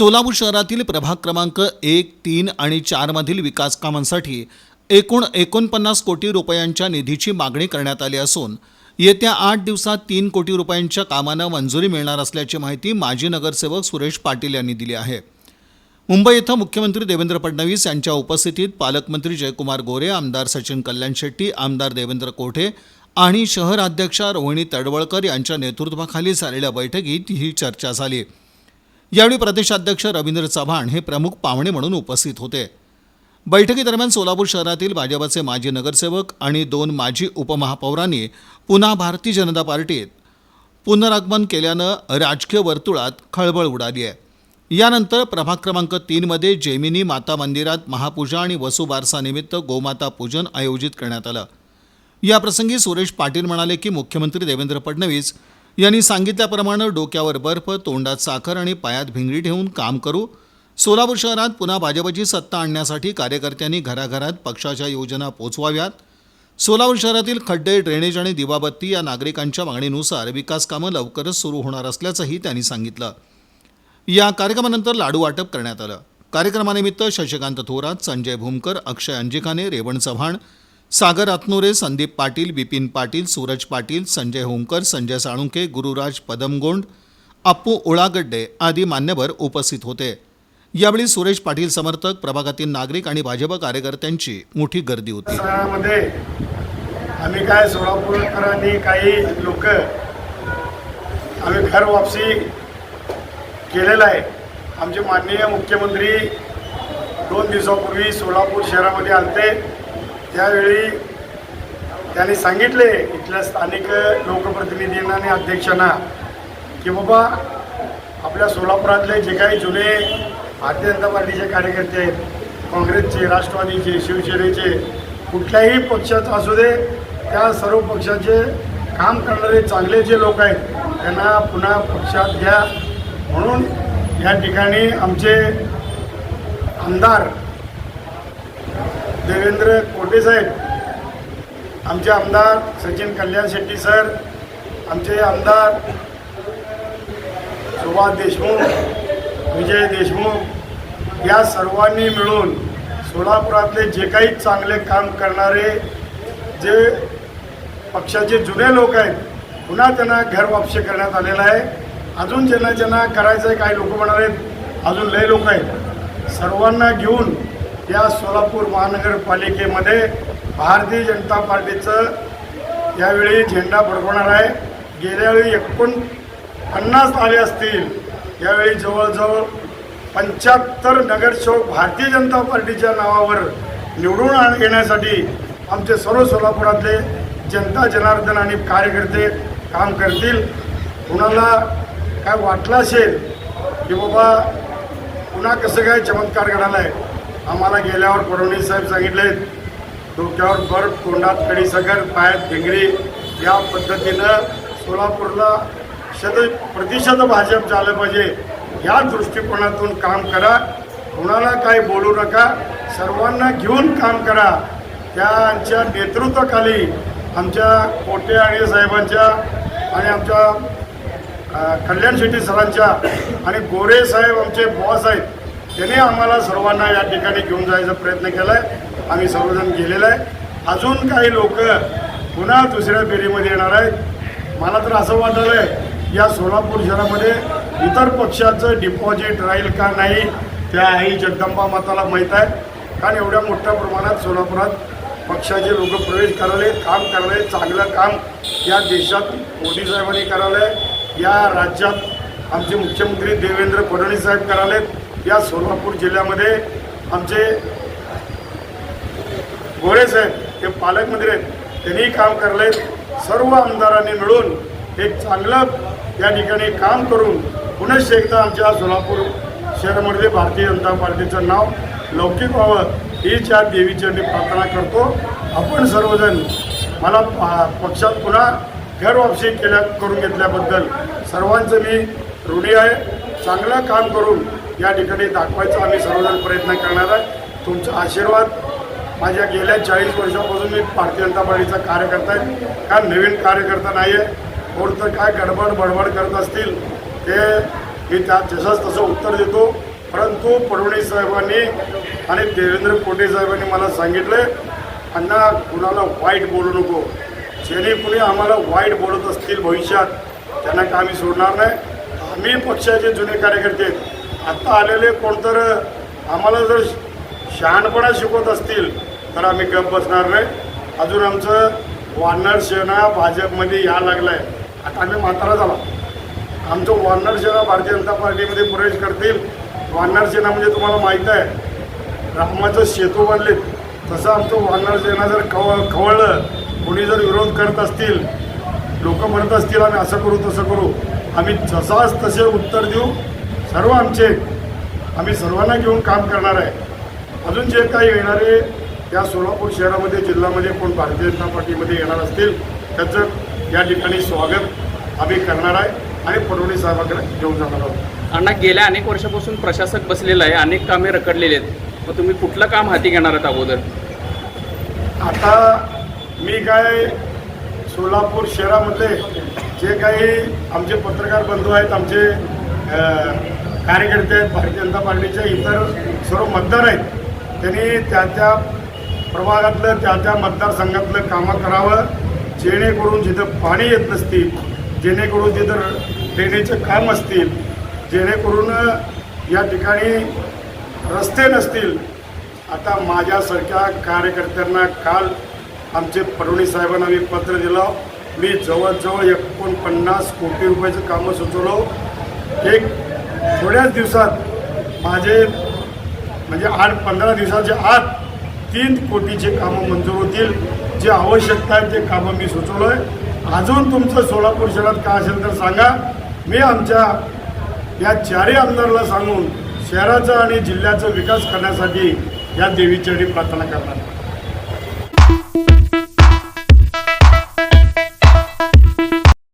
सोलापूर शहरातील प्रभाग क्रमांक एक तीन आणि चारमधील विकास कामांसाठी एकूण एकोणपन्नास कोटी रुपयांच्या निधीची मागणी करण्यात आली असून येत्या आठ दिवसात तीन कोटी रुपयांच्या कामांना मंजुरी मिळणार असल्याची माहिती माजी नगरसेवक सुरेश पाटील यांनी दिली आहे. मुंबई इथं मुख्यमंत्री देवेंद्र फडणवीस यांच्या उपस्थितीत पालकमंत्री जयकुमार गोरे आमदार सचिन कल्याण शेट्टी आमदार देवेंद्र कोठे आणि शहर अध्यक्षा रोहिणी तडवळकर यांच्या नेतृत्वाखाली झालेल्या बैठकीत ही चर्चा झाली. यावेळी प्रदेशाध्यक्ष रवींद्र चव्हाण हे प्रमुख पाहुणे म्हणून उपस्थित होते. बैठकीदरम्यान सोलापूर शहरातील भाजपाचे माजी नगरसेवक आणि दोन माजी उपमहापौरांनी पुन्हा भारतीय जनता पार्टीत पुनरागमन केल्यानं राजकीय वर्तुळात खळबळ उडाली आहे. यानंतर प्रभाग क्रमांक तीनमध्ये जेमिनी माता मंदिरात महापूजा आणि वसुबारसानिमित्त गोमाता पूजन आयोजित करण्यात आलं. याप्रसंगी सुरेश पाटील म्हणाले की मुख्यमंत्री देवेंद्र फडणवीस यांनी सांगितल्याप्रमाणे डोक्यावर बर्फ तोंडात साखर आणि पायात भिंगरी ठेवून काम करू. सोलापूर शहरात पुन्हा भाजपची सत्ता आणण्यासाठी कार्यकर्त्यांनी घराघरात पक्षाच्या योजना पोचवाव्यात. सोलापूर शहरातील खड्डे ड्रेनेज आणि दिवाबत्ती या नागरिकांच्या मागणीनुसार विकास कामं लवकरच सुरू होणार असल्याचंही त्यांनी सांगितलं. या कार्यक्रमानंतर लाडू वाटप करण्यात आलं. कार्यक्रमानिमित्त शशिकांत थोरात संजय भूमकर अक्षय अंजिकाने रेवण चव्हाण सागर अतनुरे संदीप पाटील बिपिन पाटील सूरज पाटील संजय होमकर संजय साळुंके गुरुराज पदमगोंड अप्पू उळागड्डे आदी मान्यवर उपस्थित होते. यावेळी सुरेश पाटील समर्थक प्रभागातील नागरिक आणि भाजप कार्यकर्त्यांची मोठी गर्दी होती. आम्ही काय सोलापूरकरांनी काही लोक आम्ही घर वापसी केलेलं आहे. आमचे माननीय मुख्यमंत्री दोन दिवसापूर्वी सोलापूर शहरामध्ये आलते. त्यावेळी त्यांनी सांगितले इथल्या स्थानिक लोकप्रतिनिधींना आणि अध्यक्षांना की बाबा आपल्या सोलापुरातले जे काही जुने भारतीय जनता पार्टीचे कार्यकर्ते आहेत काँग्रेसचे राष्ट्रवादीचे शिवसेनेचे कुठल्याही पक्षाचा असू दे त्या सर्व पक्षाचे काम करणारे चांगले जे लोक आहेत त्यांना पुन्हा पक्षात घ्या. म्हणून या ठिकाणी आमचे आमदार देवेंद्र कोटेसाहेब आमचे आमदार सचिन कल्याण शेट्टी सर आमचे आमदार सुभाष देशमुख विजय देशमुख या सर्वांनी मिळून सोलापुरातले जे काही चांगले काम करणारे जे पक्षाचे जुने लोक आहेत पुन्हा त्यांना घर वापशी करण्यात आलेलं आहे. अजून ज्यांना ज्यांना करायचं आहे काही लोक म्हणणार आहेत अजून लय लोक आहेत. सर्वांना घेऊन या सोलापूर महानगरपालिकेमध्ये भारतीय जनता पार्टीचं यावेळी झेंडा फडकवणार आहे. गेल्यावेळी एकूण पन्नास आले असतील. यावेळी जवळजवळ पंच्याहत्तर नगरसेवक भारतीय जनता पार्टीच्या नावावर निवडून आण- येण्यासाठी आमचे सर्व सोलापुरातले जनता जनार्दन आणि कार्यकर्ते काम करतील. कुणाला काय वाटलं असेल की बाबा पुन्हा कसं काय चमत्कार घडाला आहे? आम्हाला गेल्यावर फडणवीस साहेब सांगितले डोक्यावर बर्फ तोंडात कडीसगर पायात भिंगरी या पद्धतीनं सोलापूरला शत प्रतिशत भाजप झालं पाहिजे. या दृष्टिकोनातून काम करा. कोणाला काही बोलू नका. सर्वांना घेऊन काम करा. त्यांच्या नेतृत्वाखाली आमच्या कोटे आणि साहेबांच्या आणि आमच्या कल्याण शेट्टी सरांच्या आणि गोरे साहेब आमचे बॉस आहेत. त्याने आम्हाला सर्वांना या ठिकाणी घेऊन जायचा प्रयत्न केला आहे आम्ही सर्वजण गेलेलो आहे. अजून काही लोक पुन्हा दुसऱ्या फेरीमध्ये येणार आहेत. मला तर असं वाटलं आहे या सोलापूर शहरामध्ये इतर पक्षाचं डिपॉझिट राहील का नाही त्या आई जगदंबा माताला माहीत आहे. कारण एवढ्या मोठ्या प्रमाणात सोलापुरात पक्षाचे लोक प्रवेश करायले काम करायले चांगलं काम या देशात मोदी साहेबांनी करायलं. आहे या राज्यात आमचे मुख्यमंत्री देवेंद्र फडणवीस साहेब करायलेत. या सोलापूर जिल्ह्यामध्ये आमचे गोरे साहेब हे पालकमंत्री आहेत. त्यांनी काम करले सर्व आमदारांनी मिळून एक चांगलं या ठिकाणी काम करून पुनश्च एकदा आमच्या सोलापूर शहरामध्ये भारतीय जनता पार्टीचं नाव लौकिक व्हावं हीच या मी प्रार्थना करतो आपण सर्वजण मला पक्षात पुन्हा घर वापसी केल्या करून घेतल्याबद्दल सर्वांचं मी ऋणी आहे. चांगलं काम करून या ठिकाणी दाखवायचा आम्ही सर्वजण प्रयत्न करणार आहे. तुमचा आशीर्वाद. माझ्या गेल्या चाळीस वर्षापासून मी भारतीय जनता पार्टीचा कार्यकर्ता आहे. काय नवीन कार्यकर्ता नाही आहे कोणतं काय गडबड बडबड करत असतील ते मी त्या जसंच तसं उत्तर देतो. परंतु फडणवीस साहेबांनी आणि देवेंद्र कोटे साहेबांनी मला सांगितलं अण्णा कुणाला वाईट बोलू नको. जेणे कुणी आम्हाला वाईट बोलत असतील भविष्यात त्यांना का आम्ही सोडणार नाही. आम्ही पक्षाचे जुने कार्यकर्ते आहेत. आत्ता आलेले कोणतर आम्हाला जर शहाणपणा शिकवत असतील तर आम्ही गप बसणार नाही. अजून आमचं वानर सेना भाजपमध्ये या आहे आता आम्ही म्हातारा झाला. आमचं वानर सेना भारतीय जनता पार्टीमध्ये प्रवेश करतील. वानर सेना म्हणजे तुम्हाला माहीत आहे रामाचं सेतू बनले तसं आमचं वानर सेना जर खव खवळलं कोणी जर विरोध करत असतील लोक म्हणत असतील आम्ही असं करू तसं करू. आम्ही जसाच तसे उत्तर देऊ सर्व आमचे आम्ही सर्वांना घेऊन काम करणार आहे. अजून जे काही येणारे या सोलापूर शहरामध्ये जिल्ह्यामध्ये कोण भारतीय जनता पार्टीमध्ये येणार असतील त्याचं या ठिकाणी स्वागत आम्ही करणार आहे आणि फडणवीस साहेबांकडे घेऊन जाणार आहोत. अण्णा गेल्या अनेक वर्षापासून प्रशासक बसलेला आहे अनेक कामे रखडलेली आहेत. मग तुम्ही कुठलं काम हाती घेणार आहात अगोदर? आता मी काय सोलापूर शहरामधले जे काही आमचे पत्रकार बंधू आहेत आमचे कार्यकर्ते आहेत भारतीय जनता पार्टीचे इतर सर्व मतदार आहेत त्यांनी त्या त्या प्रभागातलं त्या त्या मतदारसंघातलं कामं करावं जेणेकरून जिथं पाणी येत नसतील जेणेकरून तिथं ड्रेनेजचे काम असतील जेणेकरून या ठिकाणी रस्ते नसतील. आता माझ्यासारख्या कार्यकर्त्यांना काल आमचे फडणवीस साहेबांना मी पत्र दिलं. मी जवळजवळ एकोणपन्नास कोटी रुपयाचं कामं सुचवलं. एक थोड्याच दिवसात माझे म्हणजे आठ पंधरा दिवसाच्या आत तीन कोटीचे कामं मंजूर होतील. जे आवश्यकता आहे ते कामं मी सुचवलं आहे अजून तुमचं सोलापूर शहरात काय असेल तर सांगा. मी आमच्या या चारही आमदारला सांगून शहराचा आणि जिल्ह्याचा विकास करण्यासाठी या देवीचरणी प्रार्थना करणार